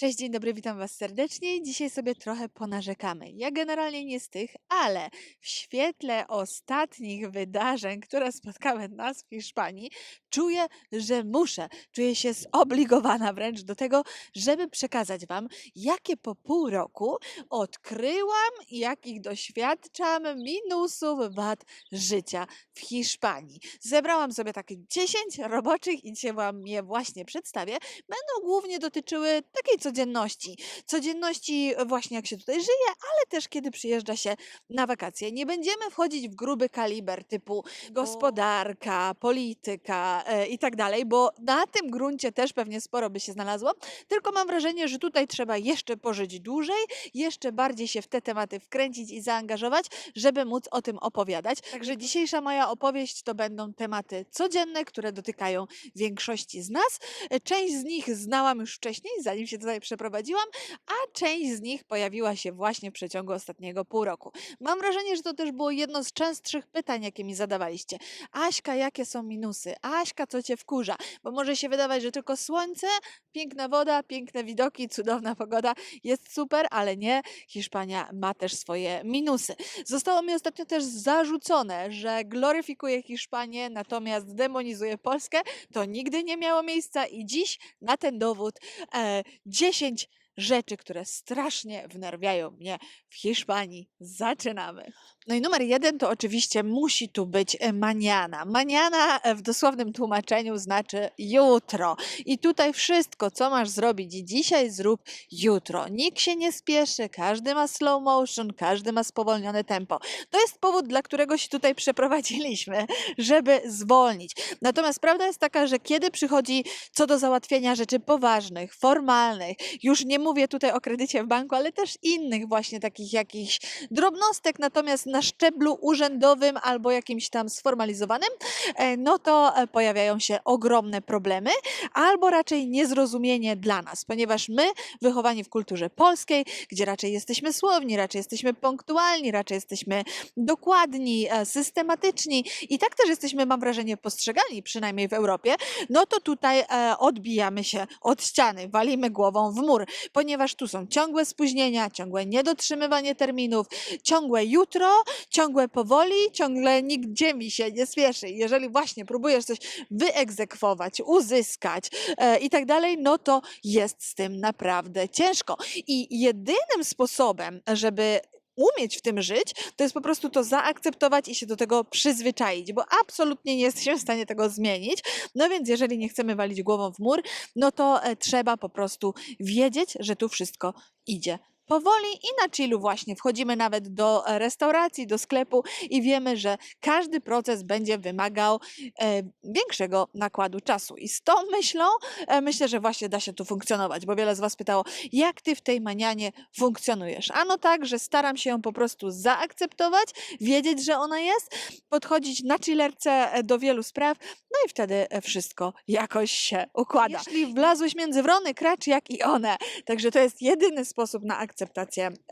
Cześć, dzień dobry, witam Was serdecznie. Dzisiaj sobie trochę ponarzekamy. Ja generalnie nie z tych, ale w świetle ostatnich wydarzeń, które spotkały nas w Hiszpanii, czuję, że muszę, czuję się zobligowana wręcz do tego, żeby przekazać Wam, jakie po pół roku odkryłam jakich doświadczam minusów, wad życia w Hiszpanii. Zebrałam sobie takie 10 roboczych i dzisiaj Wam je właśnie przedstawię będą głównie dotyczyły takiej codzienności. Codzienności właśnie jak się tutaj żyje, ale też kiedy przyjeżdża się na wakacje. Nie będziemy wchodzić w gruby kaliber typu gospodarka, polityka e, i tak dalej, bo na tym gruncie też pewnie sporo by się znalazło. Tylko mam wrażenie, że tutaj trzeba jeszcze pożyć dłużej, jeszcze bardziej się w te tematy wkręcić i zaangażować, żeby móc o tym opowiadać. Także dzisiejsza moja opowieść to będą tematy codzienne, które dotykają większości z nas. E, Część z nich znałam już wcześniej, zanim się tutaj przeprowadziłam, a część z nich pojawiła się właśnie w przeciągu ostatniego pół roku. Mam wrażenie, że to też było jedno z częstszych pytań, jakie mi zadawaliście. Aśka, jakie są minusy? Aśka, co cię wkurza? Bo może się wydawać, że tylko słońce, piękna woda, piękne widoki, cudowna pogoda jest super, ale nie. Hiszpania ma też swoje minusy. Zostało mi ostatnio też zarzucone, że gloryfikuję Hiszpanię, natomiast demonizuję Polskę. To nigdy nie miało miejsca i dziś na ten dowód e, 10 rzeczy, które strasznie wnerwiają mnie w Hiszpanii. Zaczynamy. No i numer jeden to oczywiście musi tu być e, maniana. Maniana e, w dosłownym tłumaczeniu znaczy jutro. I tutaj wszystko, co masz zrobić dzisiaj, zrób jutro. Nikt się nie spieszy, każdy ma slow motion, każdy ma spowolnione tempo. To jest powód, dla którego się tutaj przeprowadziliśmy, żeby zwolnić. Natomiast prawda jest taka, że kiedy przychodzi co do załatwienia rzeczy poważnych, formalnych, już nie mówię tutaj o kredycie w banku, ale też innych właśnie takich jakichś drobnostek, natomiast na szczeblu urzędowym albo jakimś tam sformalizowanym, e, no to e, pojawiają się ogromne problemy, albo raczej niezrozumienie dla nas, ponieważ my, wychowani w kulturze polskiej, gdzie raczej jesteśmy słowni, raczej jesteśmy punktualni, raczej jesteśmy dokładni, e, systematyczni i tak też jesteśmy, mam wrażenie, postrzegani, przynajmniej w Europie, no to tutaj odbijamy się od ściany, walimy głową w mur, ponieważ tu są ciągłe spóźnienia, ciągłe niedotrzymywanie terminów, ciągłe jutro, ciągłe powoli, ciągle nigdzie mi się nie spieszy. Jeżeli właśnie próbujesz coś wyegzekwować, uzyskać e, i tak dalej, no to jest z tym naprawdę ciężko. I jedynym sposobem, żeby umieć w tym żyć, to jest po prostu to zaakceptować i się do tego przyzwyczaić, bo absolutnie nie jesteśmy w stanie tego zmienić. No więc jeżeli nie chcemy walić głową w mur, no to e, trzeba po prostu wiedzieć, że tu wszystko idzie powoli i na chillu właśnie wchodzimy nawet do e, restauracji, do sklepu i wiemy, że każdy proces będzie wymagał e, większego nakładu czasu. I z tą myślą e, myślę, że właśnie da się tu funkcjonować, bo wiele z Was pytało, jak Ty w tej manianie funkcjonujesz? Ano tak, że staram się ją po prostu zaakceptować, wiedzieć, że ona jest, podchodzić na chillerce e, do wielu spraw, no i wtedy e, wszystko jakoś się układa. Jeśli wlazłeś między wrony, kracz jak i one. Także to jest jedyny sposób na akceptację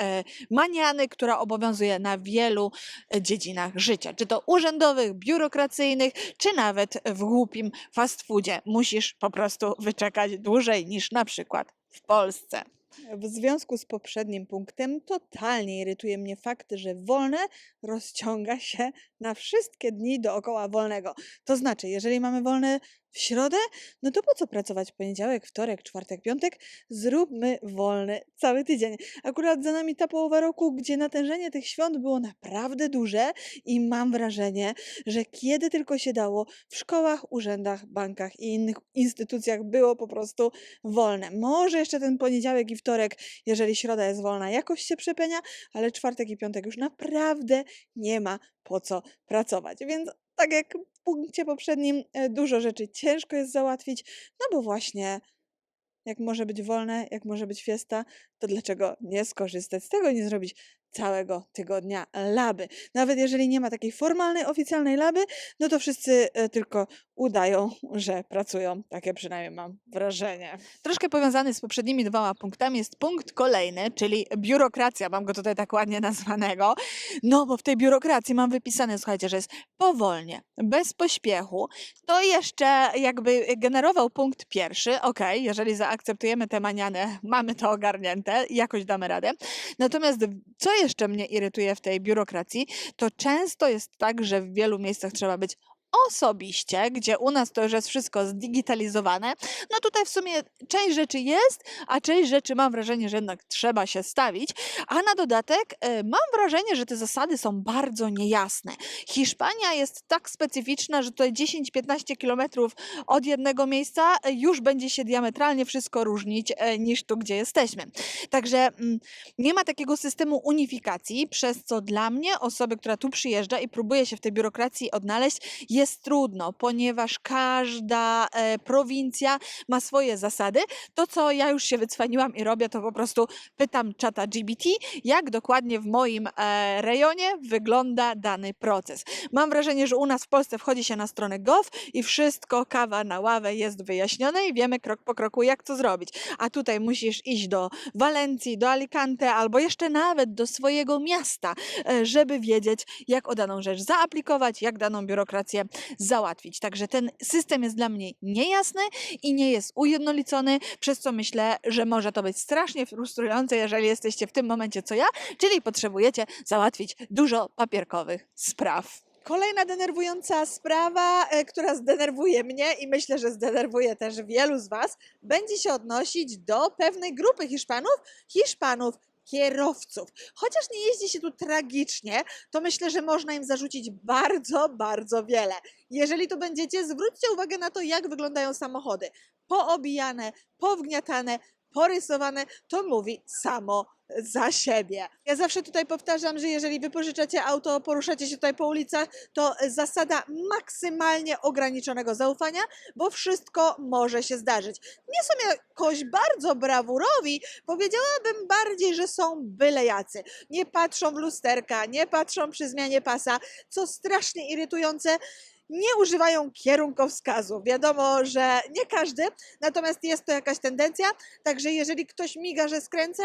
e, maniany, która obowiązuje na wielu e, dziedzinach życia, czy to urzędowych, biurokracyjnych, czy nawet w głupim fast foodzie. Musisz po prostu wyczekać dłużej niż na przykład w Polsce. W związku z poprzednim punktem totalnie irytuje mnie fakt, że wolne rozciąga się na wszystkie dni dookoła wolnego. To znaczy, jeżeli mamy wolne w środę, no to po co pracować poniedziałek, wtorek, czwartek, piątek? Zróbmy wolny cały tydzień. Akurat za nami ta połowa roku, gdzie natężenie tych świąt było naprawdę duże i mam wrażenie, że kiedy tylko się dało, w szkołach, urzędach, bankach i innych instytucjach było po prostu wolne. Może jeszcze ten poniedziałek i wtorek, jeżeli środa jest wolna, jakoś się przepenia, ale czwartek i piątek już naprawdę nie ma po co pracować. Więc tak jak punkcie poprzednim, e, dużo rzeczy ciężko jest załatwić, no bo właśnie jak może być wolne, jak może być fiesta, to dlaczego nie skorzystać z tego nie zrobić całego tygodnia laby. Nawet jeżeli nie ma takiej formalnej, oficjalnej laby, no to wszyscy e, tylko udają, że pracują. Takie przynajmniej mam wrażenie. Troszkę powiązany z poprzednimi dwoma punktami jest punkt kolejny, czyli biurokracja. Mam go tutaj tak ładnie nazwanego. No bo w tej biurokracji mam wypisane, słuchajcie, że jest powolnie, bez pośpiechu. To jeszcze jakby generował punkt pierwszy. Ok, jeżeli zaakceptujemy te maniane, mamy to ogarnięte, jakoś damy radę. Natomiast co jeszcze mnie irytuje w tej biurokracji, to często jest tak, że w wielu miejscach trzeba być osobiście, gdzie u nas to już jest wszystko zdigitalizowane. No tutaj w sumie część rzeczy jest, a część rzeczy mam wrażenie, że jednak trzeba się stawić. A na dodatek e, mam wrażenie, że te zasady są bardzo niejasne. Hiszpania jest tak specyficzna, że tutaj 10-15 kilometrów od jednego miejsca e, już będzie się diametralnie wszystko różnić e, niż tu, gdzie jesteśmy. Także mm, nie ma takiego systemu unifikacji, przez co dla mnie, osoby, która tu przyjeżdża i próbuje się w tej biurokracji odnaleźć, jest trudno, ponieważ każda e, prowincja ma swoje zasady. To, co ja już się wycwaniłam i robię, to po prostu pytam czata GBT, jak dokładnie w moim e, rejonie wygląda dany proces. Mam wrażenie, że u nas w Polsce wchodzi się na stronę gov i wszystko, kawa na ławę jest wyjaśnione i wiemy krok po kroku, jak to zrobić. A tutaj musisz iść do Walencji, do Alicante albo jeszcze nawet do swojego miasta, e, żeby wiedzieć, jak o daną rzecz zaaplikować, jak daną biurokrację załatwić. Także ten system jest dla mnie niejasny i nie jest ujednolicony, przez co myślę, że może to być strasznie frustrujące, jeżeli jesteście w tym momencie co ja, czyli potrzebujecie załatwić dużo papierkowych spraw. Kolejna denerwująca sprawa, e, która zdenerwuje mnie i myślę, że zdenerwuje też wielu z Was, będzie się odnosić do pewnej grupy Hiszpanów, Hiszpanów kierowców. Chociaż nie jeździ się tu tragicznie, to myślę, że można im zarzucić bardzo, bardzo wiele. Jeżeli tu będziecie, zwróćcie uwagę na to, jak wyglądają samochody. Poobijane, powgniatane, porysowane, to mówi samo za siebie. Ja zawsze tutaj powtarzam, że jeżeli wypożyczacie auto, poruszacie się tutaj po ulicach, to zasada maksymalnie ograniczonego zaufania, bo wszystko może się zdarzyć. Nie są jakoś bardzo brawurowi, powiedziałabym bardziej, że są byle jacy. Nie patrzą w lusterka, nie patrzą przy zmianie pasa, co strasznie irytujące nie używają kierunkowskazu. Wiadomo, że nie każdy, natomiast jest to jakaś tendencja, także jeżeli ktoś miga, że skręca,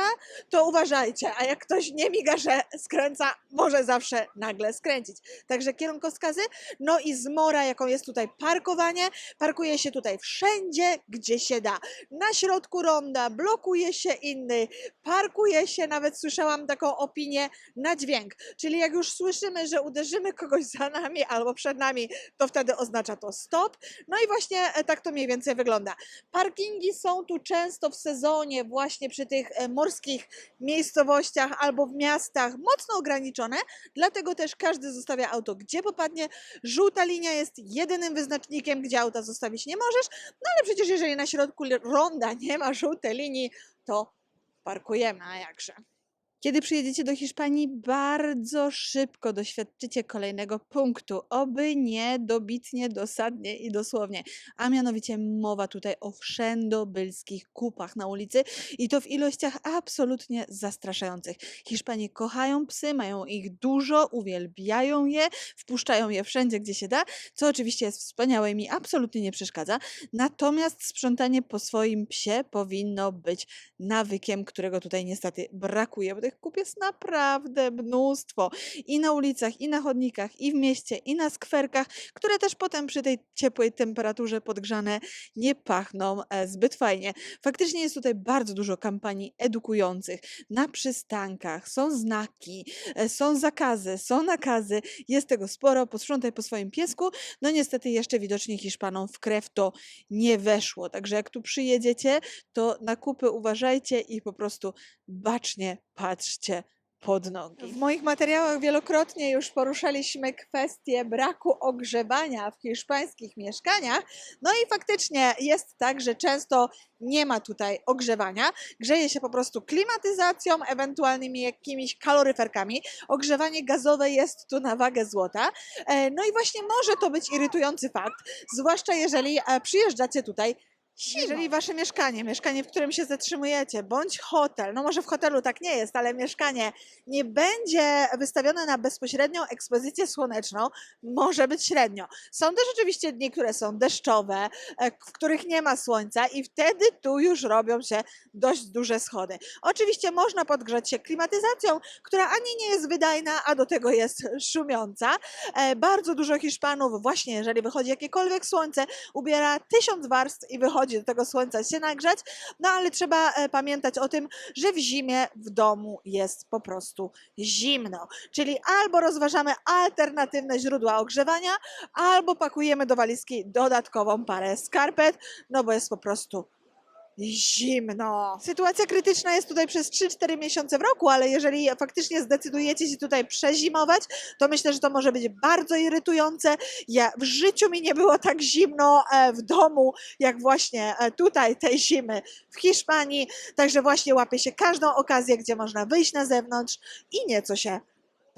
to uważajcie, a jak ktoś nie miga, że skręca, może zawsze nagle skręcić. Także kierunkowskazy, no i zmora, jaką jest tutaj parkowanie, parkuje się tutaj wszędzie, gdzie się da. Na środku ronda blokuje się inny, parkuje się, nawet słyszałam taką opinię na dźwięk, czyli jak już słyszymy, że uderzymy kogoś za nami albo przed nami, to wtedy oznacza to stop. No i właśnie e, tak to mniej więcej wygląda. Parkingi są tu często w sezonie, właśnie przy tych e, morskich miejscowościach albo w miastach mocno ograniczone, dlatego też każdy zostawia auto gdzie popadnie. Żółta linia jest jedynym wyznacznikiem, gdzie auta zostawić nie możesz, no ale przecież jeżeli na środku ronda nie ma żółtej linii, to parkujemy, a jakże. Kiedy przyjedziecie do Hiszpanii, bardzo szybko doświadczycie kolejnego punktu. Oby nie dobitnie, dosadnie i dosłownie. A mianowicie mowa tutaj o wszędobylskich kupach na ulicy i to w ilościach absolutnie zastraszających. Hiszpanie kochają psy, mają ich dużo, uwielbiają je, wpuszczają je wszędzie, gdzie się da, co oczywiście jest wspaniałe i mi absolutnie nie przeszkadza. Natomiast sprzątanie po swoim psie powinno być nawykiem, którego tutaj niestety brakuje, bo kup jest naprawdę mnóstwo. I na ulicach, i na chodnikach, i w mieście, i na skwerkach, które też potem przy tej ciepłej temperaturze podgrzane nie pachną e, zbyt fajnie. Faktycznie jest tutaj bardzo dużo kampanii edukujących. Na przystankach są znaki, e, są zakazy, są nakazy, jest tego sporo. Posprzątaj po swoim piesku. No niestety jeszcze widocznie Hiszpanom w krew to nie weszło. Także jak tu przyjedziecie, to na kupy uważajcie i po prostu bacznie patrzcie pod nogi. W moich materiałach wielokrotnie już poruszaliśmy kwestię braku ogrzewania w hiszpańskich mieszkaniach. No i faktycznie jest tak, że często nie ma tutaj ogrzewania. Grzeje się po prostu klimatyzacją, ewentualnymi jakimiś kaloryferkami. Ogrzewanie gazowe jest tu na wagę złota. E, No i właśnie może to być irytujący fakt, zwłaszcza jeżeli e, przyjeżdżacie tutaj Jeżeli wasze mieszkanie, mieszkanie, w którym się zatrzymujecie, bądź hotel, no może w hotelu tak nie jest, ale mieszkanie nie będzie wystawione na bezpośrednią ekspozycję słoneczną, może być średnio. Są też oczywiście dni, które są deszczowe, e, w których nie ma słońca i wtedy tu już robią się dość duże schody. Oczywiście można podgrzać się klimatyzacją, która ani nie jest wydajna, a do tego jest szumiąca. E, Bardzo dużo Hiszpanów właśnie, jeżeli wychodzi jakiekolwiek słońce, ubiera tysiąc warstw i wychodzi do tego słońca się nagrzać, no ale trzeba e, pamiętać o tym, że w zimie w domu jest po prostu zimno. Czyli albo rozważamy alternatywne źródła ogrzewania, albo pakujemy do walizki dodatkową parę skarpet, no bo jest po prostu zimno. Sytuacja krytyczna jest tutaj przez 3-4 miesiące w roku, ale jeżeli faktycznie zdecydujecie się tutaj przezimować, to myślę, że to może być bardzo irytujące. Ja w życiu mi nie było tak zimno e, w domu, jak właśnie e, tutaj tej zimy w Hiszpanii. Także właśnie łapię się każdą okazję, gdzie można wyjść na zewnątrz i nieco się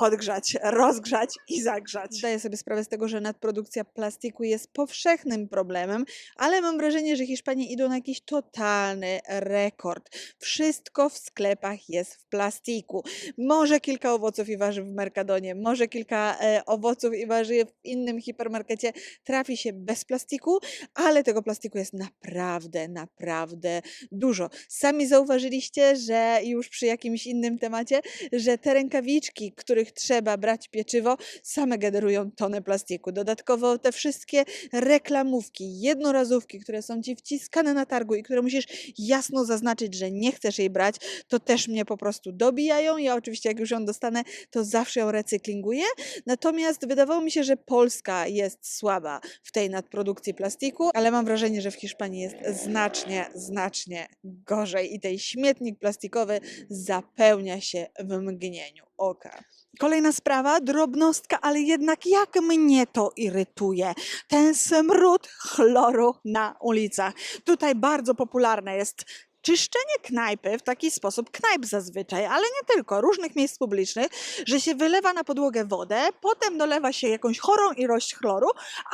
podgrzać, rozgrzać i zagrzać. Zdaję sobie sprawę z tego, że nadprodukcja plastiku jest powszechnym problemem, ale mam wrażenie, że Hiszpanie idą na jakiś totalny rekord. Wszystko w sklepach jest w plastiku. Może kilka owoców i warzyw w Mercadonie, może kilka e, owoców i warzyw w innym hipermarkecie trafi się bez plastiku, ale tego plastiku jest naprawdę, naprawdę dużo. Sami zauważyliście, że już przy jakimś innym temacie, że te rękawiczki, których trzeba brać pieczywo, same generują tonę plastiku. Dodatkowo te wszystkie reklamówki, jednorazówki, które są ci wciskane na targu i które musisz jasno zaznaczyć, że nie chcesz jej brać, to też mnie po prostu dobijają. Ja oczywiście jak już ją dostanę, to zawsze ją recyklinguję. Natomiast wydawało mi się, że Polska jest słaba w tej nadprodukcji plastiku, ale mam wrażenie, że w Hiszpanii jest znacznie, znacznie gorzej i ten śmietnik plastikowy zapełnia się w mgnieniu oka. Kolejna sprawa, drobnostka, ale jednak jak mnie to irytuje. Ten smród chloru na ulicach. Tutaj bardzo popularne jest czyszczenie knajpy w taki sposób, knajp zazwyczaj, ale nie tylko, różnych miejsc publicznych, że się wylewa na podłogę wodę, potem dolewa się jakąś chorą ilość chloru,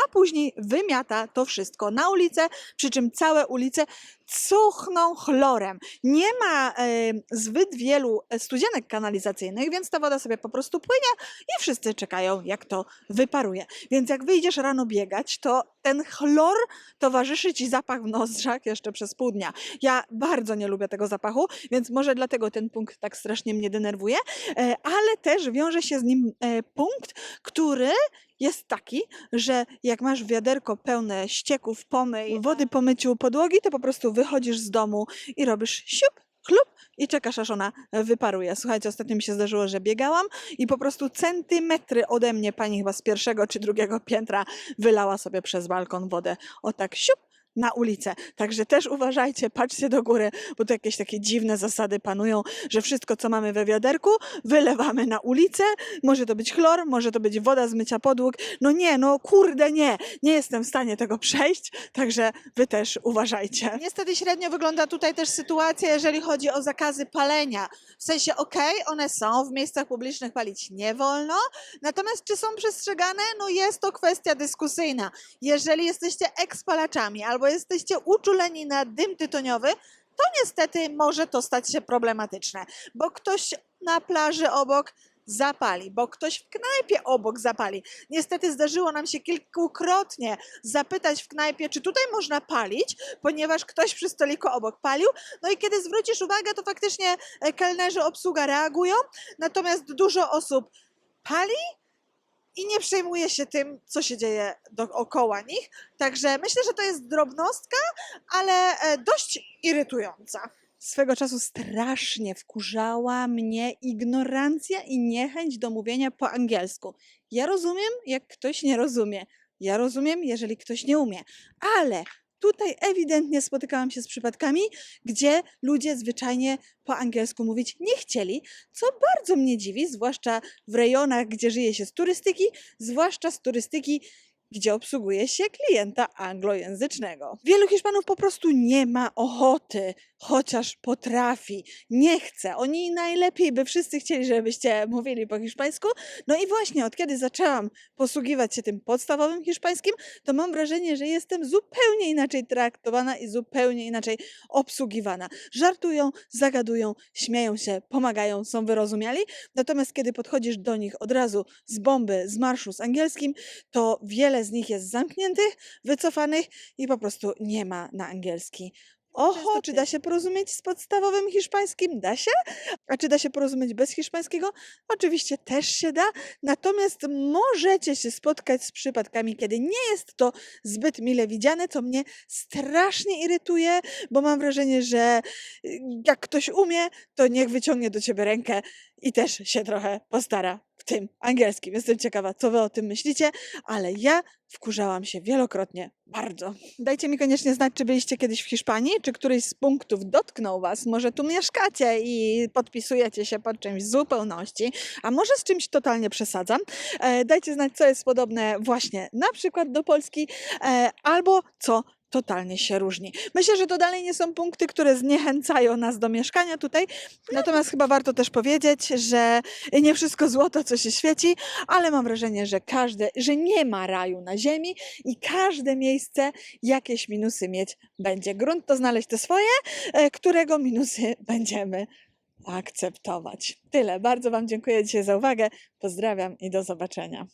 a później wymiata to wszystko na ulicę, przy czym całe ulice cuchną chlorem. Nie ma e, zbyt wielu e, studzienek kanalizacyjnych, więc ta woda sobie po prostu płynie i wszyscy czekają, jak to wyparuje. Więc jak wyjdziesz rano biegać, to ten chlor towarzyszy ci zapach w nozdrzach jeszcze przez pół dnia. Ja bardzo nie lubię tego zapachu, więc może dlatego ten punkt tak strasznie mnie denerwuje, e, ale też wiąże się z nim punkt, który jest taki, że jak masz wiaderko pełne ścieków, pomyj, wody po myciu podłogi, to po prostu wychodzisz z domu i robisz siup, chlup i czekasz, aż ona wyparuje. Słuchajcie, ostatnio mi się zdarzyło, że biegałam i po prostu centymetry ode mnie pani chyba z pierwszego czy drugiego piętra wylała sobie przez balkon wodę. O tak siup, na ulicę. Także też uważajcie, patrzcie do góry, bo tu jakieś takie dziwne zasady panują, że wszystko, co mamy we wiaderku, wylewamy na ulicę. Może to być chlor, może to być woda z mycia podłóg. No nie, no kurde nie, nie jestem w stanie tego przejść, także wy też uważajcie. Niestety średnio wygląda tutaj też sytuacja, jeżeli chodzi o zakazy palenia. W sensie, okej, one są, w miejscach publicznych palić nie wolno, natomiast czy są przestrzegane? No jest to kwestia dyskusyjna. Jeżeli jesteście ekspalaczami albo jesteście uczuleni na dym tytoniowy, to niestety może to stać się problematyczne, bo ktoś na plaży obok zapali, bo ktoś w knajpie obok zapali. Niestety zdarzyło nam się kilkukrotnie zapytać w knajpie, czy tutaj można palić, ponieważ ktoś przy stoliku obok palił. No i kiedy zwrócisz uwagę, to faktycznie kelnerzy, obsługa reagują, natomiast dużo osób pali i nie przejmuje się tym, co się dzieje dookoła nich. Także myślę, że to jest drobnostka, ale e, dość irytująca. Swego czasu strasznie wkurzała mnie ignorancja i niechęć do mówienia po angielsku. Ja rozumiem, jak ktoś nie rozumie. Ja rozumiem, jeżeli ktoś nie umie. Ale tutaj ewidentnie spotykałam się z przypadkami, gdzie ludzie zwyczajnie po angielsku mówić nie chcieli, co bardzo mnie dziwi, zwłaszcza w rejonach, gdzie żyje się z turystyki, zwłaszcza z turystyki gdzie obsługuje się klienta anglojęzycznego. Wielu Hiszpanów po prostu nie ma ochoty, chociaż potrafi, nie chce. Oni najlepiej by wszyscy chcieli, żebyście mówili po hiszpańsku. No i właśnie od kiedy zaczęłam posługiwać się tym podstawowym hiszpańskim, to mam wrażenie, że jestem zupełnie inaczej traktowana i zupełnie inaczej obsługiwana. Żartują, zagadują, śmieją się, pomagają, są wyrozumiali. Natomiast kiedy podchodzisz do nich od razu z bomby, z marszu z angielskim, to wiele z nich jest zamkniętych, wycofanych i po prostu nie ma na angielski. Oho, czy da się porozumieć z podstawowym hiszpańskim? Da się. A czy da się porozumieć bez hiszpańskiego? Oczywiście też się da. Natomiast możecie się spotkać z przypadkami, kiedy nie jest to zbyt mile widziane, co mnie strasznie irytuje, bo mam wrażenie, że y, jak ktoś umie, to niech wyciągnie do ciebie rękę i też się trochę postara w tym angielskim. Jestem ciekawa, co wy o tym myślicie, ale ja wkurzałam się wielokrotnie bardzo. Dajcie mi koniecznie znać, czy byliście kiedyś w Hiszpanii, czy któryś z punktów dotknął was. Może tu mieszkacie i podpisujecie się pod czymś w zupełności, a może z czymś totalnie przesadzam. E, dajcie znać, co jest podobne właśnie na przykład do Polski, e, albo co totalnie się różni. Myślę, że to dalej nie są punkty, które zniechęcają nas do mieszkania tutaj. Natomiast chyba warto też powiedzieć, że nie wszystko złoto, co się świeci, ale mam wrażenie, że każde, że nie ma raju na ziemi i każde miejsce jakieś minusy mieć będzie. Grunt to znaleźć te swoje, e, którego minusy będziemy akceptować. Tyle. Bardzo Wam dziękuję dzisiaj za uwagę. Pozdrawiam i do zobaczenia.